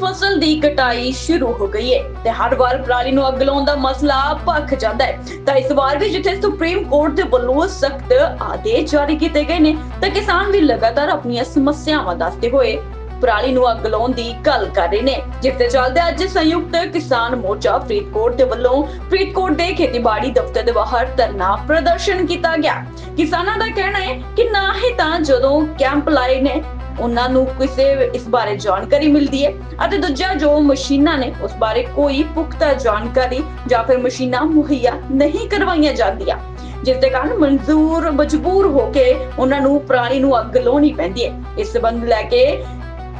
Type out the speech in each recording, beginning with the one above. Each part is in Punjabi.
ਫਸਲ ਦੀ ਕਟਾਈ ਸ਼ੁਰੂ ਹੋ ਗਈ ਹੈ ਤੇ ਹਰ ਵਾਰ ਪਰਾਲੀ ਨੂੰ ਅੱਗ ਲਾਉਣ ਦਾ ਮਸਲਾ ਭਖ ਜਾਂਦਾ ਹੈ ਤਾਂ ਇਸ ਵਾਰ ਵੀ ਜਿੱਥੇ ਸੁਪਰੀਮ ਕੋਰਟ ਦੇ ਵੱਲੋਂ ਸਖਤ ਆਦੇਸ਼ ਜਾਰੀ ਕੀਤੇ ਗਏ ਨੇ, ਤਾਂ ਕਿਸਾਨ ਵੀ ਲਗਾਤਾਰ ਆਪਣੀਆਂ ਸਮੱਸਿਆਵਾਂ ਦੱਸਦੇ ਹੋਏ ਪਰਾਲੀ ਨੂੰ ਅੱਗ ਲਾਉਣ ਦੀ ਗੱਲ ਕਰ ਰਹੇ ਨੇ। ਜਿਸ ਦੇ ਚੱਲਦੇ ਅੱਜ ਸੰਯੁਕਤ ਕਿਸਾਨ ਮੋਰਚਾ ਫਰੀਦਕੋਟ ਦੇ ਵੱਲੋਂ ਫਰੀਦਕੋਟ ਦੇ ਖੇਤੀਬਾੜੀ ਦਫ਼ਤਰ ਦੇ ਬਾਹਰ ਧਰਨਾ ਪ੍ਰਦਰਸ਼ਨ ਕੀਤਾ ਗਿਆ। ਕਿਸਾਨਾਂ ਦਾ ਕਹਿਣਾ ਹੈ ਕਿ ਨਾ ਹੀ ਤਾਂ ਜਦੋਂ ਕੈਂਪ ਲਾਏ ਨੇ ਉਹਨਾਂ ਨੂੰ ਕਿਸੇ ਇਸ ਬਾਰੇ ਜਾਣਕਾਰੀ ਮਿਲਦੀ ਹੈ ਅਤੇ ਦੂਜਾ ਜੋ ਮਸ਼ੀਨਾਂ ਨੇ ਉਸ ਬਾਰੇ ਕੋਈ ਪੁਖਤਾ ਜਾਣਕਾਰੀ ਜਾਂ ਫਿਰ ਮਸ਼ੀਨਾਂ ਮੁਹੱਈਆ ਨਹੀਂ ਕਰਵਾਈਆਂ ਜਾਂਦੀਆਂ, ਜਿਸ ਦੇ ਕਾਰਨ ਮਨਜ਼ੂਰ, ਮਜਬੂਰ ਹੋ ਕੇ ਉਹਨਾਂ ਨੂੰ, ਪ੍ਰਾਣੀ ਨੂੰ ਅੱਗ ਲਾਉਣੀ ਪੈਂਦੀ ਹੈ। ਇਸ ਸੰਬੰਧ ਲੈ ਕੇ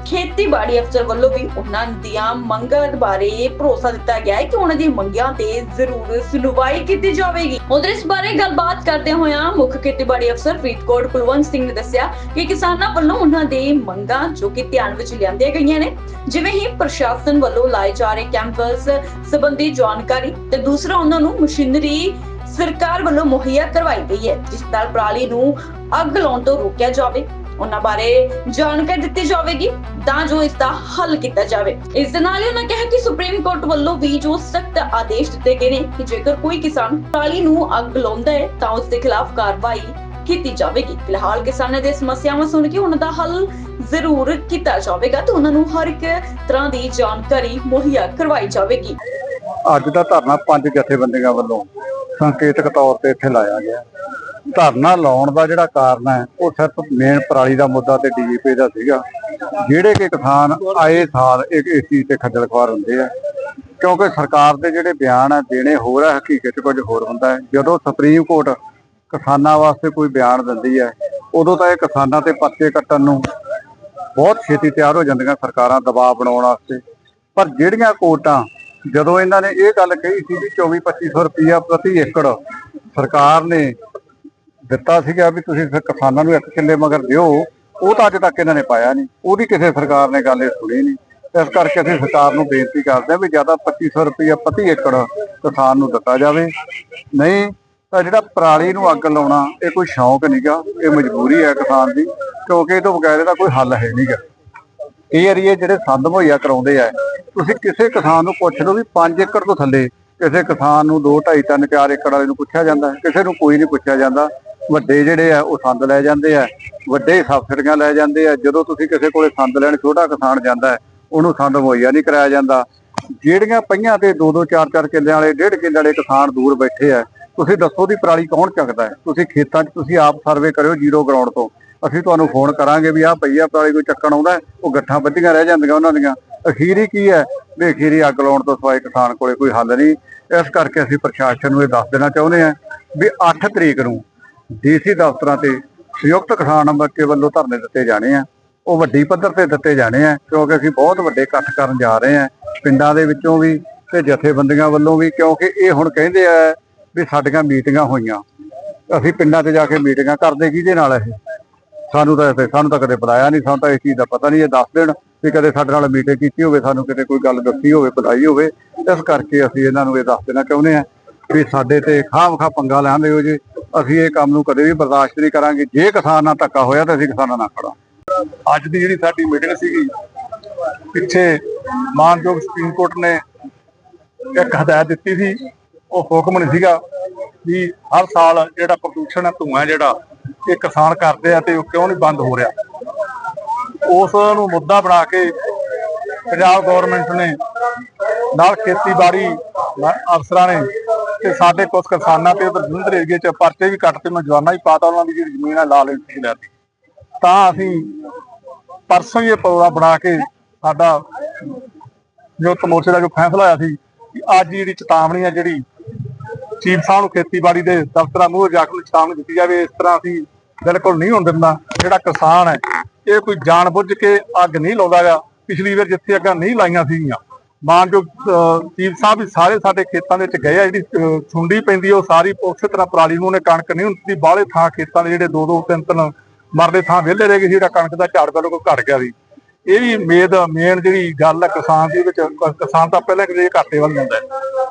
ਖੇਤੀਬਾੜੀ ਅਫਸਰ ਵੱਲੋਂ ਵੀ ਉਹਨਾਂ ਦੀਆਂ ਮੰਗਾਂ ਬਾਰੇ ਭਰੋਸਾ ਦਿੱਤਾ ਗਿਆ ਹੈ ਕਿ ਉਹਨਾਂ ਦੀ ਮੰਗਾਂ ਤੇ ਜ਼ਰੂਰ ਸੁਣਵਾਈ ਕੀਤੀ ਜਾਵੇਗੀ। ਉਧਰ ਇਸ ਬਾਰੇ ਗੱਲਬਾਤ ਕਰਦੇ ਹੋਇਆਂ ਮੁੱਖ ਖੇਤੀਬਾੜੀ ਅਫਸਰ ਫਰੀਦਕੋਟ ਕੁਲਵੰਤ ਸਿੰਘ ਨੇ ਦੱਸਿਆ ਕਿ ਕਿਸਾਨਾਂ ਵੱਲੋਂ ਉਹਨਾਂ ਦੇ ਮੰਗਾਂ ਜੋ ਕਿ ਧਿਆਨ ਵਿੱਚ ਲਿਆਂਦੀਆਂ ਗਈਆਂ ਨੇ, ਜਿਵੇਂ ਹੀ ਪ੍ਰਸ਼ਾਸਨ ਵੱਲੋਂ ਲਾਏ ਜਾ ਰਹੇ ਕੈਂਪਸ ਸੰਬੰਧੀ ਜਾਣਕਾਰੀ ਤੇ ਦੂਸਰਾ ਉਹਨਾਂ ਨੂੰ ਮਸ਼ੀਨਰੀ ਸਰਕਾਰ ਵੱਲੋਂ ਮੁਹੱਈਆ ਕਰਵਾਈ ਗਈ ਹੈ, ਜਿਸ ਨਾਲ ਪਰਾਲੀ ਨੂੰ ਅੱਗ ਲਾਉਣ ਤੋਂ ਰੋਕਿਆ ਜਾਵੇ। ਉਹਨਾਂ ਬਾਰੇ ਜਾਣਕਾਰੀ ਦਿੱਤੀ ਜਾਵੇਗੀ, ਤਾਂ ਜੋ ਇਸ ਦਾ ਹੱਲ ਕੀਤਾ ਜਾਵੇ। ਇਸ ਦੇ ਨਾਲ ਹੀ ਉਹਨਾਂ ਕਿਹਾ ਕਿ ਸੁਪਰੀਮ ਕੋਰਟ ਵੱਲੋਂ ਵੀ ਜੋ ਸਖਤ ਆਦੇਸ਼ ਦਿੱਤੇ ਗਏ ਨੇ ਕਿ ਜੇਕਰ ਕੋਈ ਕਿਸਾਨ ਪਰਾਲੀ ਨੂੰ ਅੱਗ ਲਾਉਂਦਾ ਹੈ, ਤਾਂ ਉਸ ਦੇ ਖਿਲਾਫ ਕਾਰਵਾਈ ਕੀਤੀ ਜਾਵੇਗੀ। ਫਿਲਹਾਲ ਕਿਸਾਨਾਂ ਦੇ ਸਮੱਸਿਆਵਾਂ ਸੁਣ ਕੇ ਉਹਨਾਂ ਦਾ ਹੱਲ ਜ਼ਰੂਰ ਕੀਤਾ ਜਾਵੇਗਾ ਤੇ ਉਹਨਾਂ ਨੂੰ ਹਰ ਇੱਕ ਤਰ੍ਹਾਂ ਦੀ ਜਾਣਕਾਰੀ ਮੁਹੱਈਆ ਕਰਵਾਈ ਜਾਵੇਗੀ। ਅੱਜ ਦਾ ਧਰਨਾ ਪੰਜ ਜਥੇਬੰਦੀਆਂ ਵੱਲੋਂ ਸੰਕੇਤਕ ਤੌਰ ਤੇ ਇੱਥੇ ਲਾਇਆ ਗਿਆ। ਧਰਨਾ ਲਾਉਣ ਦਾ ਜਿਹੜਾ ਕਾਰਨ ਹੈ, ਉਹ ਸਿਰਫ ਮੇਨ ਪਰਾਲੀ ਦਾ ਮੁੱਦਾ ਤੇ ਡੀਜੀਪੀ ਦਾ ਸੀਗਾ। ਜਿਹੜੇ ਕਿ ਕਿਸਾਨ ਆਏ ਸਾਲ ਇੱਕ ਇਸ ਚੀਜ਼ ਤੇ ਖੱਜਲ ਖੁਆਰ ਹੁੰਦੇ ਆ। ਕਿਉਂਕਿ ਸਰਕਾਰ ਦੇ ਜਿਹੜੇ ਬਿਆਨ ਆ, ਦੇਣੇ ਹੋਰ ਆ, ਹਕੀਕਤ ਕੁਝ ਹੋਰ ਹੁੰਦਾ ਹੈ। ਜਦੋਂ ਸੁਪਰੀਮ ਕੋਰਟ ਕਿਸਾਨਾਂ ਵਾਸਤੇ ਕੋਈ ਬਿਆਨ ਦਿੰਦੀ ਹੈ, ਉਦੋਂ ਤਾਂ ਇਹ ਕਿਸਾਨਾਂ ਤੇ ਪਰਚੇ ਕੱਟਣ ਨੂੰ ਬਹੁਤ ਛੇਤੀ ਤਿਆਰ ਹੋ ਜਾਂਦੀਆਂ ਸਰਕਾਰਾਂ ਦਬਾਅ ਬਣਾਉਣ ਵਾਸਤੇ। ਪਰ ਜਿਹੜੀਆਂ ਕੋਰਟਾਂ, ਜਦੋਂ ਇਹਨਾਂ ਨੇ ਇਹ ਗੱਲ ਕਹੀ ਸੀ ਵੀ 24 2500 ਰੁਪਇਆ ਪ੍ਰਤੀ ਏਕੜ ਸਰਕਾਰ ਨੇ ਦਿੱਤਾ ਸੀਗਾ ਵੀ ਤੁਸੀਂ ਫਿਰ ਕਿਸਾਨਾਂ ਨੂੰ ਇੱਕ ਕਿੱਲੇ ਮਗਰ ਦਿਓ, ਉਹ ਤਾਂ ਅੱਜ ਤੱਕ ਇਹਨਾਂ ਨੇ ਪਾਇਆ ਨਹੀਂ, ਉਹਦੀ ਕਿਸੇ ਸਰਕਾਰ ਨੇ ਗੱਲ ਇਹ ਸੁਣੀ ਨਹੀਂ। ਇਸ ਕਰਕੇ ਅਸੀਂ ਸਰਕਾਰ ਨੂੰ ਬੇਨਤੀ ਕਰਦੇ ਹਾਂ ਵੀ ਜ਼ਿਆਦਾ 2500 ਰੁਪਇਆ ਪ੍ਰਤੀ ਏਕੜ ਕਿਸਾਨ ਨੂੰ ਦਿੱਤਾ ਜਾਵੇ। ਨਹੀਂ, ਤਾਂ ਜਿਹੜਾ ਪਰਾਲੀ ਨੂੰ ਅੱਗ ਲਾਉਣਾ, ਇਹ ਕੋਈ ਸ਼ੌਂਕ ਨਹੀਂਗਾ ਇਹ ਮਜਬੂਰੀ ਹੈ ਕਿਸਾਨ ਦੀ, ਕਿਉਂਕਿ ਇਹ ਤੋਂ ਬਗੈਰ ਇਹਦਾ ਕੋਈ ਹੱਲ ਹੈ ਨਹੀਂਗਾ ਇਹ ਏਰੀਏ ਜਿਹੜੇ ਸੰਦ ਮੁਹੱਈਆ ਕਰਾਉਂਦੇ ਆ, ਤੁਸੀਂ ਕਿਸੇ ਕਿਸਾਨ ਨੂੰ ਪੁੱਛ ਲਓ ਵੀ 5 ਏਕੜ ਤੋਂ ਥੱਲੇ ਕਿਸੇ ਕਿਸਾਨ ਨੂੰ 2 2.5 3 4 ਏਕੜ ਵਾਲੇ ਨੂੰ ਪੁੱਛਿਆ ਜਾਂਦਾ, ਕਿਸੇ ਨੂੰ ਕੋਈ ਨਹੀਂ ਪੁੱਛਿਆ ਜਾਂਦਾ। ਵੱਡੇ ਜਿਹੜੇ ਆ, ਉਹ ਸੰਦ ਲੈ ਜਾਂਦੇ ਆ, ਵੱਡੇ ਸਬਸਿਡੀਆਂ ਲੈ ਜਾਂਦੇ ਆ। ਜਦੋਂ ਤੁਸੀਂ ਕਿਸੇ ਕੋਲੇ ਸੰਦ ਲੈਣ, ਛੋਟਾ ਕਿਸਾਨ ਜਾਂਦਾ ਹੈ, ਉਹਨੂੰ ਸੰਦ ਮੁਹੱਈਆ ਨਹੀਂ ਕਰਾਇਆ ਜਾਂਦਾ। ਜਿਹੜੀਆਂ ਪਈਆਂ ਤੇ 2 2 4 4 ਕਿੱਲਿਆਂ ਵਾਲੇ, ਡੇਢ ਕਿੱਲੇ ਵਾਲੇ ਕਿਸਾਨ ਦੂਰ ਬੈਠੇ ਆ, ਤੁਸੀਂ ਦੱਸੋ ਦੀ ਪਰਾਲੀ ਕੌਣ ਚੱਕਦਾ ਹੈ? ਤੁਸੀਂ ਖੇਤਾਂ 'ਚ ਤੁਸੀਂ ਆਪ ਸਰਵੇ ਕਰਿਓ ਜ਼ੀਰੋ ਗਰਾਊਂਡ ਤੋਂ। ਅਸੀਂ ਤੁਹਾਨੂੰ ਫੋਨ ਕਰਾਂਗੇ ਵੀ ਆਹ ਪਈ ਪਰਾਲੀ, ਕੋਈ ਚੱਕਣ ਆਉਂਦਾ ਉਹ ਗੱਠਾਂ ਵੱਧੀਆਂ ਰਹਿ ਜਾਂਦੀਆਂ ਉਹਨਾਂ ਦੀਆਂ। ਅਖੀਰੀ ਕੀ ਹੈ? ਵੀ ਅਖੀਰੀ ਅੱਗ ਲਾਉਣ ਤੋਂ ਸਵਾਏ ਕਿਸਾਨ ਕੋਲੇ ਕੋਈ ਹੱਲ ਨਹੀਂ। ਇਸ ਕਰਕੇ ਅਸੀਂ ਪ੍ਰਸ਼ਾਸਨ ਨੂੰ ਇਹ ਦੱਸ ਦੇਣਾ ਚਾਹੁੰਦੇ ਹਾਂ ਵੀ 8 ਤਰੀਕ ਨੂੰ ਡੀਸੀ ਦਫ਼ਤਰਾਂ ਤੇ ਸੰਯੁਕਤ ਕਿਸਾਨ ਮੋਰਚੇ ਵੱਲੋਂ ਧਰਨੇ ਦਿੱਤੇ ਜਾਣੇ ਆ। ਉਹ ਵੱਡੀ ਪੱਧਰ ਤੇ ਦਿੱਤੇ ਜਾਣੇ ਆ, ਕਿਉਂਕਿ ਅਸੀਂ ਬਹੁਤ ਵੱਡੇ ਇਕੱਠ ਕਰਨ ਜਾ ਰਹੇ ਆ। ਪਿੰਡਾਂ ਦੇ ਵਿੱਚੋਂ ਵੀ ਤੇ ਜਥੇਬੰਦੀਆਂ ਵੱਲੋਂ ਵੀ, ਕਿਉਂਕਿ ਇਹ ਹੁਣ ਕਹਿੰਦੇ ਆ ਵੀ ਸਾਡੀਆਂ ਮੀਟਿੰਗਾਂ ਹੋਈਆਂ। ਅਸੀਂ ਪਿੰਡਾਂ 'ਚ ਜਾ ਕੇ ਮੀਟਿੰਗਾਂ ਕਰਦੇ ਕਿਹਦੇ ਨਾਲ ਇਹ? ਸਾਨੂੰ ਤਾਂ ਸਾਨੂੰ ਤਾਂ ਕਦੇ ਬੁਲਾਇਆ ਨਹੀਂ, ਸਾਨੂੰ ਤਾਂ ਇਸ ਚੀਜ਼ ਦਾ ਪਤਾ ਨਹੀਂ, ਇਹ ਦੱਸ ਦੇਣ ਵੀ ਕਦੇ ਸਾਡੇ ਨਾਲ ਮੀਟਿੰਗ ਕੀਤੀ ਹੋਵੇ, ਸਾਨੂੰ ਕਿਤੇ ਕੋਈ ਗੱਲ ਦੱਸੀ ਹੋਵੇ, ਬੁਲਾਈ ਹੋਵੇ। ਇਸ ਕਰਕੇ ਅਸੀਂ ਇਹਨਾਂ ਨੂੰ ਇਹ ਦੱਸ ਦੇਣਾ ਚਾਹੁੰਦੇ ਆ ਵੀ ਸਾਡੇ ਤੇ ਖਾਮ ਖਾ ਪੰਗਾ ਲੈਂਦੇ ਹੋ ਜੇ। ਅਸੀਂ ਇਹ ਕੰਮ ਨੂੰ ਕਦੇ ਵੀ ਬਰਦਾਸ਼ਤ ਨਹੀਂ ਕਰਾਂਗੇ। ਜੇ ਕਿਸਾਨ ਨਾਲ ਧੱਕਾ ਹੋਇਆ ਤਾਂ ਅਸੀਂ ਕਿਸਾਨਾਂ ਨਾਲ ਖੜਾ ਅੱਜ ਦੀ ਜਿਹੜੀ ਸਾਡੀ ਮੀਟਿੰਗ ਸੀਗੀ, ਪਿੱਛੇ ਮਾਨਯੋਗ ਸੁਪਰੀਮ ਕੋਰਟ ਨੇ ਇੱਕ ਹਦਾਇਤ ਦਿੱਤੀ ਸੀ। ਉਹ ਹੁਕਮ ਨਹੀਂ ਸੀਗਾ ਵੀ ਹਰ ਸਾਲ ਜਿਹੜਾ ਪ੍ਰਦੂਸ਼ਣ ਹੈ, ਧੂਆਂ ਜਿਹੜਾ, ਇਹ ਕਿਸਾਨ ਕਰਦੇ ਆ ਤੇ ਉਹ ਕਿਉਂ ਨਹੀਂ ਬੰਦ ਹੋ ਰਿਹਾ। ਉਸ ਨੂੰ ਮੁੱਦਾ ਬਣਾ ਕੇ ਪੰਜਾਬ ਗਵਰਨਮੈਂਟ ਨੇ ਨਾਲ ਖੇਤੀਬਾੜੀ ਅਫਸਰਾਂ ਨੇ ਤੇ ਸਾਡੇ ਕੁਝ ਕਿਸਾਨਾਂ ਤੇ ਉਧਰ ਜਲੰਧਰ ਏਰੀਏ ਚ ਪਰਚੇ ਵੀ ਕੱਟ ਤੇ ਨੌਜਵਾਨਾਂ ਹੀ ਪਾਤਾ ਉਹਨਾਂ ਦੀ ਜਿਹੜੀ ਜ਼ਮੀਨ ਹੈ ਲਾਲ ਇੰਟੀ ਲੈਤੀ ਤਾਂ। ਅਸੀਂ ਪਰਸੋਂ ਹੀ ਇਹ ਪ੍ਰੋਗਰਾਮ ਬਣਾ ਕੇ ਸਾਡਾ ਜੋ ਮੋਰਚੇ ਦਾ ਜੋ ਫੈਸਲਾ ਹੋਇਆ ਸੀ ਕਿ ਅੱਜ ਜਿਹੜੀ ਚੇਤਾਵਨੀ ਹੈ ਜਿਹੜੀ ਚੀਫ ਸਾਹਿਬ ਨੂੰ ਖੇਤੀਬਾੜੀ ਦੇ ਦਫ਼ਤਰਾਂ ਮੂਹਰੇ ਜਾ ਕੇ ਚੇਤਾਵਨੀ ਦਿੱਤੀ ਜਾਵੇ, ਇਸ ਤਰ੍ਹਾਂ ਅਸੀਂ ਬਿਲਕੁਲ ਨਹੀਂ ਹੋਣ ਦਿੰਦਾ। ਜਿਹੜਾ ਕਿਸਾਨ ਹੈ, ਇਹ ਕੋਈ ਜਾਣਬੁੱਝ ਕੇ ਅੱਗ ਨਹੀਂ ਲਾਉਂਦਾਗਾ ਪਿਛਲੀ ਵਾਰ ਜਿੱਥੇ ਅੱਗਾਂ ਨਹੀਂ ਲਾਈਆਂ ਸੀਗੀਆਂ ਮਾਨਯੋਗ ਅਹ, ਸਾਹਿਬ ਵੀ ਸਾਰੇ ਸਾਡੇ ਖੇਤਾਂ ਦੇ ਵਿੱਚ ਗਏ ਆ ਜਿਹੜੀ ਸੁੰਡੀ ਪੈਂਦੀ ਉਹ ਸਾਰੀ ਉਸੇ ਤਰ੍ਹਾਂ ਪਰਾਲੀ ਨੂੰ ਉਹਨੇ ਕਣਕ ਨਹੀਂ ਹੁੰਦੀ ਬਾਹਲੇ ਥਾਂ ਖੇਤਾਂ ਦੇ ਜਿਹੜੇ ਦੋ ਦੋ ਤਿੰਨ ਤਿੰਨ ਮਰਦੇ ਥਾਂ ਵਿਹਲੇ ਰਹਿ ਗਏ ਸੀ ਜਿਹੜਾ ਕਣਕ ਦਾ ਝਾੜ ਬਿਲਕੁਲ ਘਟ ਗਿਆ ਸੀ। ਇਹ ਵੀ ਮੇਦ ਮੇਨ ਜਿਹੜੀ ਗੱਲ ਹੈ ਕਿਸਾਨ ਦੇ ਵਿੱਚ ਕਿਸਾਨ ਤਾਂ ਪਹਿਲਾਂ ਕਿਤੇ ਘਾਟੇ ਵੱਲ ਜਾਂਦਾ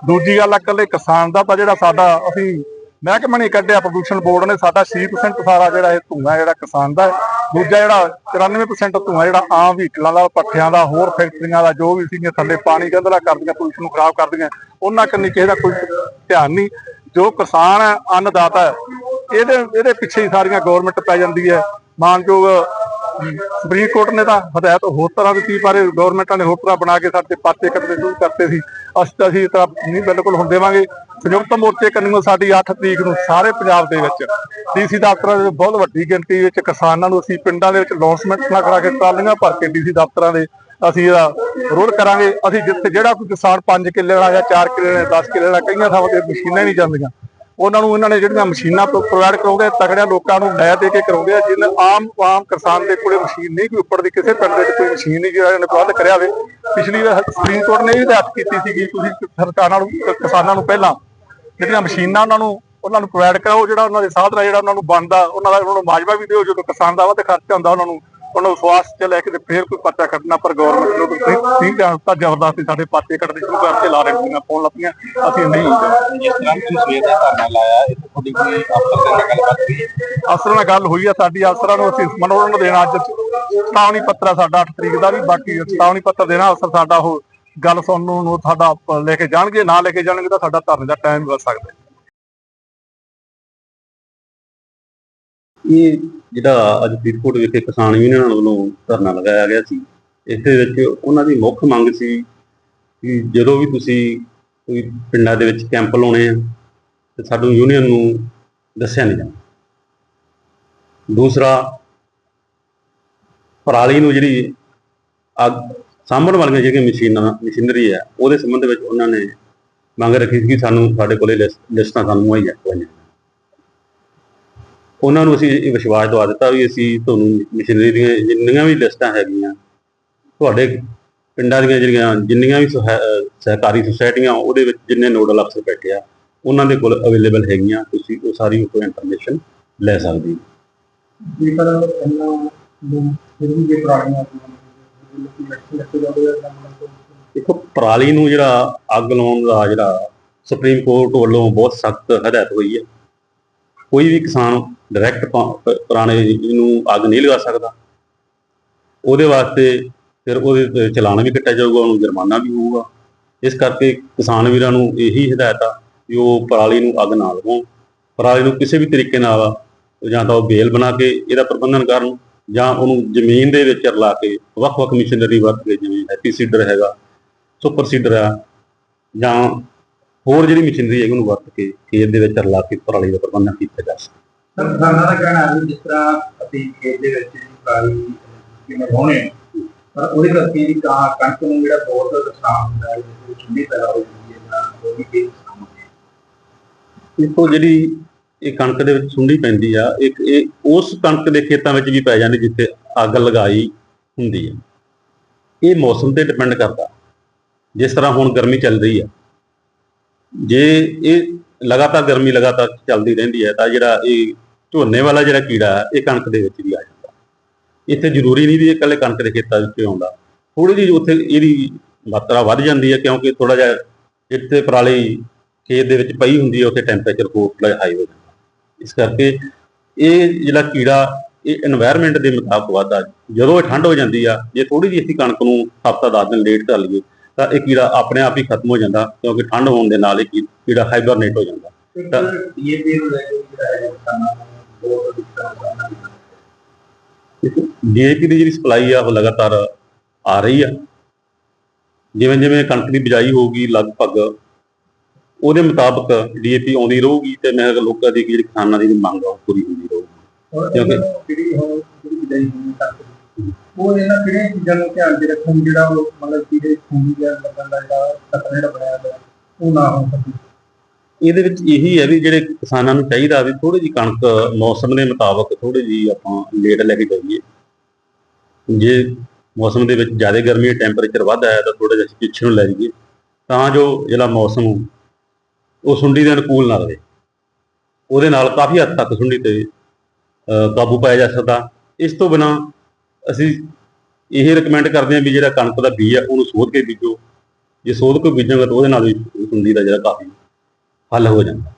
ਦੂਜੀ ਗੱਲ ਹੈ ਇਕੱਲੇ ਕਿਸਾਨ ਦਾ ਤਾਂ ਜਿਹੜਾ ਸਾਡਾ ਅਸੀਂ ਮਹਿਕਮੇ ਨੇ ਕੱਢਿਆ, ਪ੍ਰਦੂਸ਼ਣ ਬੋਰਡ ਨੇ ਸਾਡਾ 6% ਸਾਰਾ ਜਿਹੜਾ ਇਹ ਧੂੰਆਂ ਜਿਹੜਾ ਕਿਸਾਨ ਦਾ ਦੂਜਾ ਜਿਹੜਾ 94% ਧੂੰਆਂ ਜਿਹੜਾ ਆਮ ਵਹੀਕਲਾਂ ਦਾ, ਪੱਠਿਆਂ ਦਾ, ਹੋਰ ਫੈਕਟਰੀਆਂ ਦਾ, ਜੋ ਵੀ ਸੀਗੀਆਂ ਥੱਲੇ ਪਾਣੀ ਗੰਦਲਾ ਕਰਦੀਆਂ ਪੋਲੂਸ਼ਨ ਨੂੰ ਖਰਾਬ ਕਰਦੀਆਂ, ਉਹਨਾਂ ਕੰਨੀ ਕਿਸੇ ਦਾ ਕੋਈ ਧਿਆਨ ਨਹੀਂ। ਜੋ ਕਿਸਾਨ ਹੈ, ਅੰਨਦਾਤਾ ਹੈ, ਇਹਦੇ ਇਹਦੇ ਪਿੱਛੇ ਹੀ ਸਾਰੀਆਂ ਗਵਰਨਮੈਂਟ ਪੈ ਜਾਂਦੀ ਹੈ। ਮਾਨਯੋਗ ਸੁਪਰੀਮ ਕੋਰਟ ਨੇ ਤਾਂ ਹਦਾਇਤ ਹੋਰ ਤਰ੍ਹਾਂ ਦਿੱਤੀ, ਪਰ ਗਵਰਨਮੈਂਟਾਂ ਨੇ ਹੋਰ ਤਰ੍ਹਾਂ ਬਣਾ ਕੇ ਸਾਡੇ ਪਾਤੇ ਕੱਟਦੇ ਸ਼ੁਰੂ ਕਰਤੇ ਸੀ। ਅਸੀਂ ਤਾਂ ਅਸੀਂ ਤਾਂ ਨਹੀਂ ਬਿਲਕੁਲ ਹੁਣ ਦੇਵਾਂਗੇ। ਸੰਯੁਕਤ ਮੋਰਚੇ ਕੰਨਿਓ ਸਾਡੀ 8 ਤਰੀਕ ਨੂੰ ਸਾਰੇ ਪੰਜਾਬ ਦੇ ਵਿੱਚ ਡੀਸੀ ਦਫ਼ਤਰਾਂ ਦੇ ਬਹੁਤ ਵੱਡੀ ਗਿਣਤੀ ਵਿੱਚ ਕਿਸਾਨਾਂ ਨੂੰ ਅਸੀਂ ਪਿੰਡਾਂ ਦੇ ਵਿੱਚ ਲੌਂਚਮੈਂਟ ਨਾਲ ਕਰਾ ਕੇ ਟਰਾਲੀਆਂ ਭਰ ਕੇ ਡੀਸੀ ਦਫ਼ਤਰਾਂ ਦੇ ਅਸੀਂ ਇਹਦਾ ਵਿਰੋਧ ਕਰਾਂਗੇ। ਅਸੀਂ ਜਿੱਥੇ ਜਿਹੜਾ ਕੋਈ ਕਿਸਾਨ 5 ਕਿੱਲੇ ਵਾਲਾ ਜਾਂ 4 ਕਿੱਲੇ ਵਾਲਾ 10 ਕਿੱਲੇ ਵਾਲਾ ਕਈਆਂ ਥਾਵਾਂ ਤੇ ਮਸ਼ੀਨਾਂ ਨਹੀਂ ਜਾਂਦੀਆਂ। ਉਹਨਾਂ ਨੂੰ ਇਹਨਾਂ ਨੇ ਜਿਹੜੀਆਂ ਮਸ਼ੀਨਾਂ ਪ੍ਰੋਵਾਈਡ ਕਰਾਉਂਦੇ ਆ, ਤਕੜਿਆਂ ਲੋਕਾਂ ਨੂੰ ਲੈ ਦੇ ਕੇ ਕਰਾਉਂਦੇ ਆ ਜਿਹਨੇ ਆਮ ਆਮ ਕਿਸਾਨ ਦੇ ਕੋਲੇ ਮਸ਼ੀਨ ਨਹੀਂ ਕੋਈ ਉੱਪਰ ਦੀ ਕਿਸੇ ਪਿੰਡ ਦੇ ਵਿੱਚ ਕੋਈ ਮਸ਼ੀਨ ਨਹੀਂ ਜਿਹੜਾ ਇਹਨੇ ਪ੍ਰਬੰਧ ਕਰਿਆ ਹੋਵੇ। ਪਿਛਲੀ ਵਾਰ ਸੁਪਰੀਮ ਕੋਰਟ ਨੇ ਇਹ ਹਦਾਇਤ ਕੀਤੀ ਸੀ ਕਿ ਤੁਸੀਂ ਸਰਕਾਰਾਂ ਨੂੰ ਕਿਸਾਨਾਂ ਨੂੰ ਪਹਿਲਾਂ ਜਿਹੜੀਆਂ ਮਸ਼ੀਨਾਂ ਉਹਨਾਂ ਨੂੰ ਉਹਨਾਂ ਨੂੰ ਪ੍ਰੋਵਾਈਡ ਕਰਾਓ ਜਿਹੜਾ ਉਹਨਾਂ ਦੇ ਸਾਧਨ ਜਿਹੜਾ ਉਹਨਾਂ ਨੂੰ ਬਣਦਾ ਉਹਨਾਂ ਦਾ ਉਹਨਾਂ ਨੂੰ ਮਾਜਵਾ ਵੀ ਦਿਓ ਜਦੋਂ ਕਿਸਾਨ ਦਾ ਵੱਧ ਖਰਚਾ ਹੁੰਦਾ ਉਹਨਾਂ ਨੂੰ ਉਹਨਾਂ ਨੂੰ ਸਵਾਸ ਚ ਲੈ ਕੇ ਤੇ ਫੇਰ ਕੋਈ ਪਰਚਾ ਕੱਟਣਾ ਪਰ ਗਵਰਨਮੈਂਟ ਨੂੰ ਤੁਸੀਂ ਦਿੱਤਾ ਜ਼ਬਰਦਸਤੀ ਸਾਡੇ ਪਾਤੇ ਕੱਟਦੇ ਸ਼ੁਰੂ ਕਰਤੇ ਲਾ ਰਹੇ ਪਾਉਣ ਲੱਪੀਆਂ ਅਸੀਂ ਨਹੀਂ ਜਿਸ ਤਰ੍ਹਾਂ ਤੁਸੀਂ ਸਵੇਰ ਦਾ ਧਰਨਾ ਲਾਇਆ ਇਹ ਤੁਹਾਡੀ ਕੋਈ ਅਫਸਰ ਨਾਲ ਗੱਲਬਾਤ ਹੋਈ? ਅਫਸਰਾਂ ਨਾਲ ਗੱਲ ਹੋਈ ਆ ਸਾਡੀ ਅਫਸਰਾਂ ਨੂੰ ਅਸੀਂ ਮਨੋਰੰਜਨ ਦੇਣਾ ਅੱਜ ਚੇਤਾਵਨੀ ਪੱਤਰ ਸਾਡਾ 8 ਤਰੀਕ ਦਾ ਵੀ ਬਾਕੀ ਚੇਤਾਵਨੀ ਪੱਤਰ ਦੇਣਾ ਅਫਸਰ ਸਾਡਾ ਉਹ ਗੱਲ ਸੁਣਨ ਨੂੰ ਸਾਡਾ ਲੈ ਕੇ ਜਾਣਗੇ, ਨਾ ਲੈ ਕੇ ਜਾਣਗੇ ਤਾਂ ਸਾਡਾ ਧਰਨੇ ਦਾ ਟਾਈਮ ਵੱਧ ਸਕਦਾ ਇਹ ਜਿਹੜਾ ਅੱਜ ਫਰੀਦਕੋਟ ਵਿਖੇ ਕਿਸਾਨ ਯੂਨੀਅਨ ਵੱਲੋਂ ਧਰਨਾ ਲਗਾਇਆ ਗਿਆ ਸੀ, ਇਸ ਦੇ ਵਿੱਚ ਉਹਨਾਂ ਦੀ ਮੁੱਖ ਮੰਗ ਸੀ ਕਿ ਜਦੋਂ ਵੀ ਤੁਸੀਂ ਕੋਈ ਪਿੰਡਾਂ ਦੇ ਵਿੱਚ ਕੈਂਪ ਲਾਉਣੇ ਆ, ਤੇ ਸਾਨੂੰ ਯੂਨੀਅਨ ਨੂੰ ਦੱਸਿਆ ਨਹੀਂ ਜਾਂਦਾ। ਦੂਸਰਾ, ਪਰਾਲੀ ਨੂੰ ਜਿਹੜੀ ਅੱਗ ਸਾਂਭਣ ਵਾਲੀਆਂ ਜਿਹੜੀਆਂ ਮਸ਼ੀਨਾਂ, ਮਸ਼ੀਨਰੀ ਹੈ, ਉਹਦੇ ਸੰਬੰਧ ਵਿੱਚ ਉਹਨਾਂ ਨੇ ਮੰਗ ਰੱਖੀ ਸੀ ਕਿ ਸਾਨੂੰ ਸਾਡੇ ਕੋਲੇ ਲਿਸਟਾਂ ਸਾਨੂੰ ਮੁਹੱਈਆ ਕਰਵਾਈਆਂ ਉਹਨਾਂ ਨੂੰ ਅਸੀਂ ਇਹ ਵਿਸ਼ਵਾਸ ਦਵਾ ਦਿੱਤਾ ਵੀ ਅਸੀਂ ਤੁਹਾਨੂੰ ਮਸ਼ੀਨਰੀ ਦੀਆਂ ਜਿੰਨੀਆਂ ਵੀ ਲਿਸਟਾਂ ਹੈਗੀਆਂ, ਤੁਹਾਡੇ ਪਿੰਡਾਂ ਦੀਆਂ ਜਿਹੜੀਆਂ ਜਿੰਨੀਆਂ ਵੀ ਸਹਿ- ਸਹਿਕਾਰੀ ਸੁਸਾਇਟੀਆਂ, ਉਹਦੇ ਵਿੱਚ ਜਿੰਨੇ ਨੋਡਲ ਅਫਸਰ ਬੈਠੇ ਆ, ਉਹਨਾਂ ਦੇ ਕੋਲ ਅਵੇਲੇਬਲ ਹੈਗੀਆਂ, ਤੁਸੀਂ ਉਹ ਸਾਰੀ ਕੋਈ ਇਨਫੋਰਮੇਸ਼ਨ ਲੈ ਸਕਦੇ ਹੋ। ਜੇਕਰ ਇਹਨਾਂ ਨੂੰ ਫਿਰ ਵੀ ਜੇ ਪੁਰਾਣੀਆਂ ਦੇਖੋ, ਪਰਾਲੀ ਨੂੰ ਜਿਹੜਾ ਅੱਗ ਲਾਉਣ ਦਾ ਜਿਹੜਾ ਸੁਪਰੀਮ ਕੋਰਟ ਵੱਲੋਂ ਬਹੁਤ ਸਖਤ ਹਦਾਇਤ ਹੋਈ ਹੈ। ਕੋਈ ਵੀ ਕਿਸਾਨ ਡਾਇਰੈਕਟ ਪੁਰਾਣੇ ਨੂੰ ਅੱਗ ਨਹੀਂ ਲਗਾ ਸਕਦਾ। ਉਹਦੇ ਵਾਸਤੇ ਫਿਰ ਉਹਦੇ ਤੇ ਚਲਾਨ ਵੀ ਕੱਟਿਆ ਜਾਊਗਾ, ਉਹਨੂੰ ਜੁਰਮਾਨਾ ਵੀ ਹੋਊਗਾ। ਇਸ ਕਰਕੇ ਕਿਸਾਨ ਵੀਰਾਂ ਨੂੰ ਇਹੀ ਹਦਾਇਤ ਆ ਕਿ ਉਹ ਪਰਾਲੀ ਨੂੰ ਅੱਗ ਨਾ ਲਗਾਉਣ ਪਰਾਲੀ ਨੂੰ ਕਿਸੇ ਵੀ ਤਰੀਕੇ ਨਾਲ ਜਾਂ ਤਾਂ ਉਹ ਬੇਲ ਬਣਾ ਕੇ ਇਹਦਾ ਪ੍ਰਬੰਧਨ ਕਰਨ। ਜਾਂ ਉਹਨੂੰ ਜ਼ਮੀਨ ਦੇ ਵਿੱਚ ਰਲਾ ਕੇ ਵੱਖ-ਵੱਖ ਮਸ਼ੀਨਰੀ ਵਰਤ ਕੇ ਜਿਵੇਂ ਹੈਪੀ ਸੀਡਰ ਹੈਗਾ ਸੁਪਰ ਸੀਡਰ ਆ ਜਾਂ ਹੋਰ ਜਿਹੜੀ ਮਸ਼ੀਨਰੀ ਹੈ ਉਹਨੂੰ ਵਰਤ ਕੇ ਖੇਤ ਦੇ ਵਿੱਚ ਰਲਾ ਕੇ ਪਰਾਲੀ ਦਾ ਪ੍ਰਬੰਧਨ ਕੀਤਾ ਜਾ ਸਕਦਾ ਕਿਸਾਨਾਂ ਦਾ ਕਹਿਣਾ ਹੈ ਜਿਸ ਤਰ੍ਹਾਂ ਅਸੀਂ ਖੇਤ ਦੇ ਵਿੱਚ ਕਾਲੀ ਕਿਵੇਂ ਹੋਣੇ ਪਰ ਉਹਦੇ ਕਰਕੇ ਵੀ ਕਾਂ ਕਣਕ ਨੂੰ ਜਿਹੜਾ ਬਹੁਤ ਨੁਕਸਾਨ ਹੁੰਦਾ ਹੈ ਜਿਸ ਵਿੱਚ ਚੁੰਡੀ ਪੈਦਾ ਹੋ ਜਾਂਦੀ ਹੈ ਜਾਂ ਉਹ ਵੀ ਕਈ ਨੁਕਸਾਨ ਹੁੰਦੇ ਦੇਖੋ ਜਿਹੜੀ ਇਹ ਕਣਕ ਦੇ ਵਿੱਚ ਸੁੰਡੀ ਪੈਂਦੀ ਆ, ਇੱਕ ਇਹ ਉਸ ਕਣਕ ਦੇ ਖੇਤਾਂ ਵਿੱਚ ਵੀ ਪੈ ਜਾਂਦੀ ਜਿੱਥੇ ਅੱਗ ਲਗਾਈ ਹੁੰਦੀ ਹੈ ਇਹ ਮੌਸਮ ਤੇ ਡਿਪੈਂਡ ਕਰਦਾ, ਜਿਸ ਤਰ੍ਹਾਂ ਹੁਣ ਗਰਮੀ ਚੱਲ ਰਹੀ ਆ। ਜੇ ਇਹ ਲਗਾਤਾਰ ਗਰਮੀ ਲਗਾਤਾਰ ਚੱਲਦੀ ਰਹਿੰਦੀ ਹੈ ਤਾਂ ਜਿਹੜਾ ਇਹ ਝੋਨੇ ਵਾਲਾ ਜਿਹੜਾ ਕੀੜਾ ਹੈ ਇਹ ਕਣਕ ਦੇ ਵਿੱਚ ਵੀ ਆ ਜਾਂਦਾ। ਇੱਥੇ ਜ਼ਰੂਰੀ ਨਹੀਂ ਵੀ ਇਹ ਇਕੱਲੇ ਕਣਕ ਦੇ ਖੇਤਾਂ ਵਿੱਚ ਆਉਂਦਾ। ਥੋੜੀ ਜਿਹੀ ਉੱਥੇ ਇਹਦੀ ਮਾਤਰਾ ਵੱਧ ਜਾਂਦੀ ਹੈ ਕਿਉਂਕਿ ਥੋੜਾ ਜਿਹਾ ਜਿੱਥੇ ਪਰਾਲੀ ਖੇਤ ਦੇ ਵਿੱਚ ਪਈ ਹੁੰਦੀ ਹੈ ਉੱਥੇ ਟੈਂਪਰੇਚਰ ਕੋਟ ਹਾਈ ਹੋ ਜਾਂਦਾ ਇਸ ਕਰਕੇ ਇਹ ਜਿਹੜਾ ਕੀੜਾ ਇਹ এনवायरमेंट ਦੇ ਮੁਤਾਬਕ ਵਧਦਾ ਜਦੋਂ ਇਹ ਠੰਡ ਹੋ ਜਾਂਦੀ ਆ ਜੇ ਥੋੜੀ ਜਿਹੀ ਅਸੀਂ ਕਣਕ ਨੂੰ ਹਫਤਾ 10 ਦਿਨ ਲੇਟ ਕਰ ਲਈਏ ਤਾਂ ਇਹ ਕੀੜਾ ਆਪਣੇ ਆਪ ਹੀ ਖਤਮ ਹੋ ਜਾਂਦਾ ਕਿਉਂਕਿ ਠੰਡ ਹੋਣ ਦੇ ਨਾਲ ਇਹ ਕੀੜਾ ਹਾਈਬਰਨੇਟ ਹੋ ਜਾਂਦਾ। ਤਾਂ ਇਹ ਵੀ ਹੁੰਦਾ ਕਿ ਡੀਏਪੀ ਦੀ ਜਿਹੜੀ ਸਪਲਾਈ ਆ ਉਹ ਲਗਾਤਾਰ ਆ ਰਹੀ ਆ। ਜਿਵੇਂ ਜਿਵੇਂ ਕਣਕ ਦੀ ਬਿਜਾਈ ਹੋਊਗੀ ਲਗਭਗ ਉਹਦੇ ਮੁਤਾਬਕ ਡੀਏਪੀ ਆਉਂਦੀ ਰਹੂਗੀ ਤੇ ਮੈਂ ਲੋਕਾਂ ਦੀ ਜਿਹੜੀ ਕਿਸਾਨਾਂ ਦੀ ਮੰਗ ਆ ਉਹ ਪੂਰੀ ਹੁੰਦੀ ਰਹੂਗੀ। ਕਿਉਂਕਿ- ਇਹਨਾਂ ਨੂੰ ਜਿਹੜੀ ਉਹ ਜਿਹੜੀ ਵਿਦਾਈ ਹੋਣੀ ਤੱਕ ਉਹ ਇਹਨਾਂ ਕਿਹੜੀਆਂ ਚੀਜ਼ਾਂ ਨੂੰ ਧਿਆਨ ਦੇ ਰੱਖਣ ਜਿਹੜਾ ਉਹ ਮਤਲਬ ਜਿਹੜੇ ਖੂਨੀ ਜਾਂ ਲੱਗਣ ਦਾ ਜਿਹੜਾ ਖਤਰਾ ਜਿਹੜਾ ਬਣਿਆ ਹੋਇਆ ਉਹ ਨਾ ਹੋ ਸਕੇ? ਇਹਦੇ ਵਿੱਚ ਇਹੀ ਹੈ ਵੀ ਜਿਹੜੇ ਕਿਸਾਨਾਂ ਨੂੰ ਚਾਹੀਦਾ ਵੀ ਥੋੜੀ ਜੀ ਕਣਕ ਮੌਸਮ ਦੇ ਮੁਤਾਬਕ ਥੋੜੀ ਜੀ ਆਪਾਂ ਲੇਟ ਲੈ ਕੇ ਜਾਈਏ। ਜੇ ਮੌਸਮ ਦੇ ਵਿੱਚ ਜ਼ਿਆਦਾ ਗਰਮੀ ਟੈਂਪਰੇਚਰ ਵੱਧ ਆਇਆ ਤਾਂ ਥੋੜਾ ਜਿਹਾ ਪਿੱਛੇ ਨੂੰ ਲੈ ਜਾਈਏ। ਤਾਂ ਜੋ ਜਿਹੜਾ ਮੌਸਮ ਉਹ ਸੁੰਡੀ ਦੇ ਅਨੁਕੂਲ ਨਾ ਰਹੇ। ਉਹਦੇ ਨਾਲ ਕਾਫੀ ਹੱਦ ਤੱਕ ਸੁੰਡੀ ਤੇ ਕਾਬੂ ਪਾਇਆ ਜਾ ਸਕਦਾ। ਇਸ ਤੋਂ ਬਿਨਾ ਅਸੀਂ ਇਹ ਰეკਮੈਂਡ ਕਰਦੇ ਹਾਂ ਵੀ ਜਿਹੜਾ ਕਣਕ ਦਾ ਬੀਜ ਹੈ ਉਹਨੂੰ ਸੋਧ ਕੇ ਬੀਜੋ। ਜੇ ਸੋਧ ਕੇ ਬੀਜਾਂਗੇ ਤਾਂ ਉਹਦੇ ਨਾਲ ਵੀ ਸੁੰਡੀ ਦਾ ਜਿਹੜਾ ਕਾਫੀ ਹੱਲ ਹੋ ਜਾਂਦਾ।